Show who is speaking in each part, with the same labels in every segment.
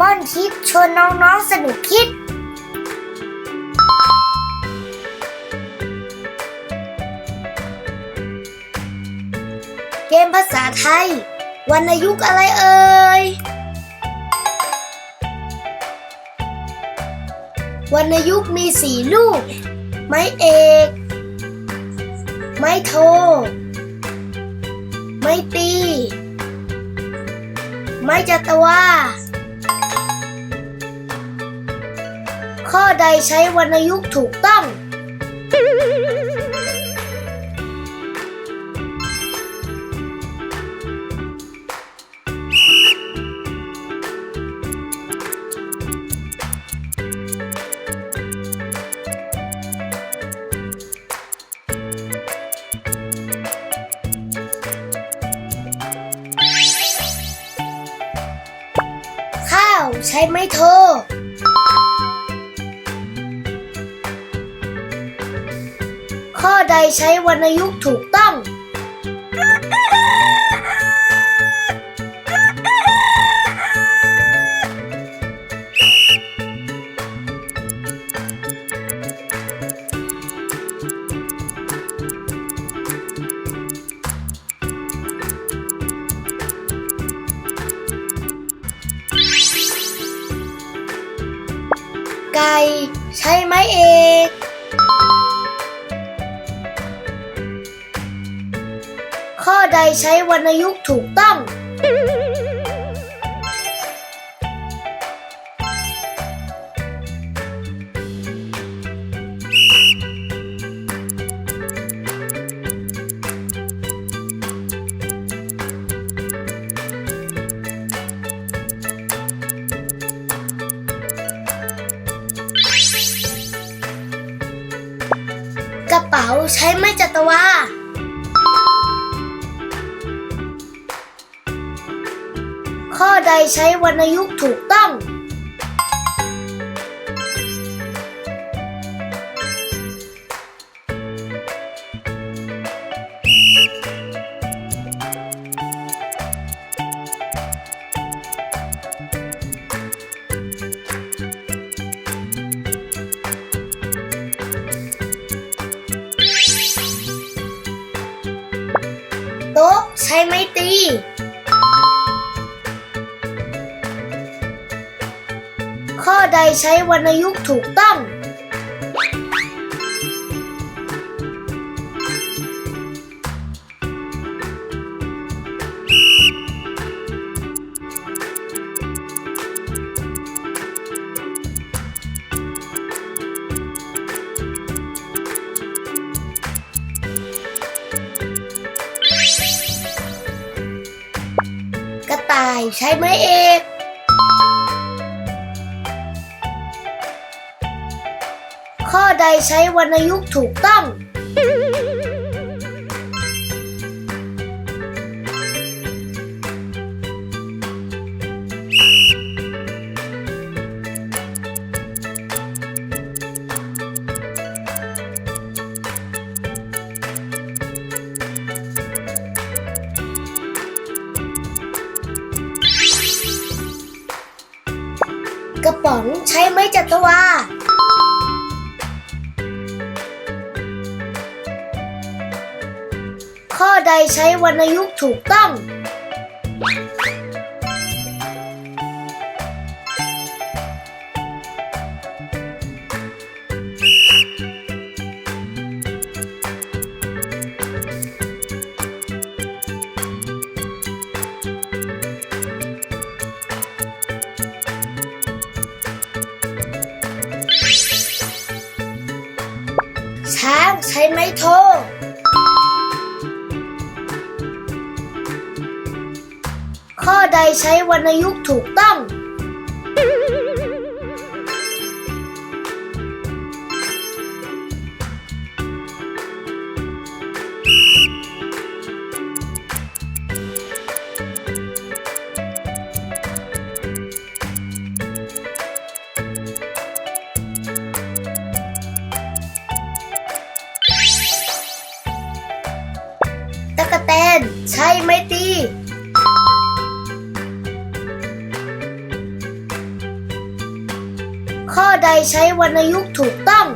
Speaker 1: ม่อนคิดชวนน้องๆสนุกคิด เกมภาษาไทย วรรณยุกอะไรเอ่ย วรรณยุกมีสี่ลูก ไม้เอก ไม้โท ไม้ตี ไม้จัตวา ข้อใดใช้วรรณยุกต์ถูกต้อง ข้าวใช้ไม้โท ข้อใดใช้วรรณยุกต์ถูกต้อง ไก่ใช้ไหมเอก ข้อใดใช้วรรณยุกต์ถูกต้อง กระเป๋าใช้ไม้จัตวา ข้อใดใช้วรรณยุกต์ถูกต้องโต๊ะใช้ไม้ตี ข้อใดใช้วรรณยุกต์ถูกต้อง กระต่ายใช้ไม้เอก ข้อใดใช้วรรณยุกต์ถูกต้อง กระป๋องใช้ไม้จัตวา ข้อใดใช้วรรณยุกต์ถูกต้อง ช้างใช้ไม้โท ข้อใดใช้วรรณยุกต์ถูกต้อง ข้อใดใช้วรรณยุกต์ถูกต้อง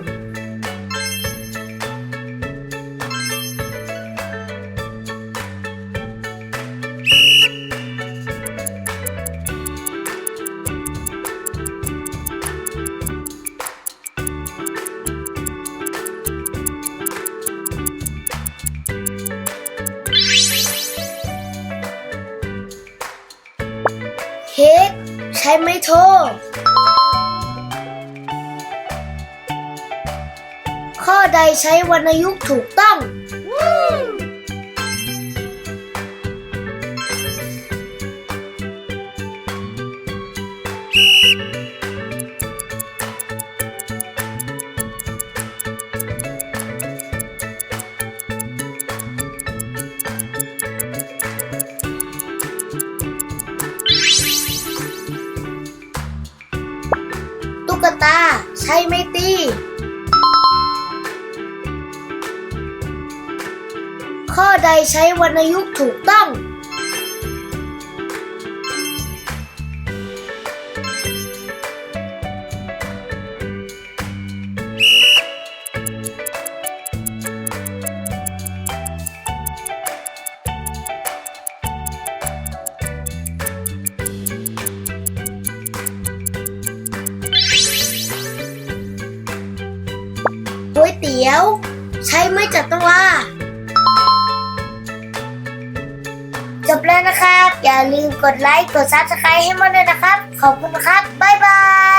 Speaker 1: เค้กใช้ไม้โท ข้อใดใช้วรรณยุกต์ถูกต้องตุ๊กตาใช้ไม้ตี ข้อใดใช้วรรณยุกต์ถูกต้อง ก๋วยเตี๋ยว ใช้ไม้จัดตุรา้วนะครับ อย่าลืมกดไลค์ กดซับสไครต์ให้มันด้วยนะครับ ขอบคุณครับ บ๊ายบาย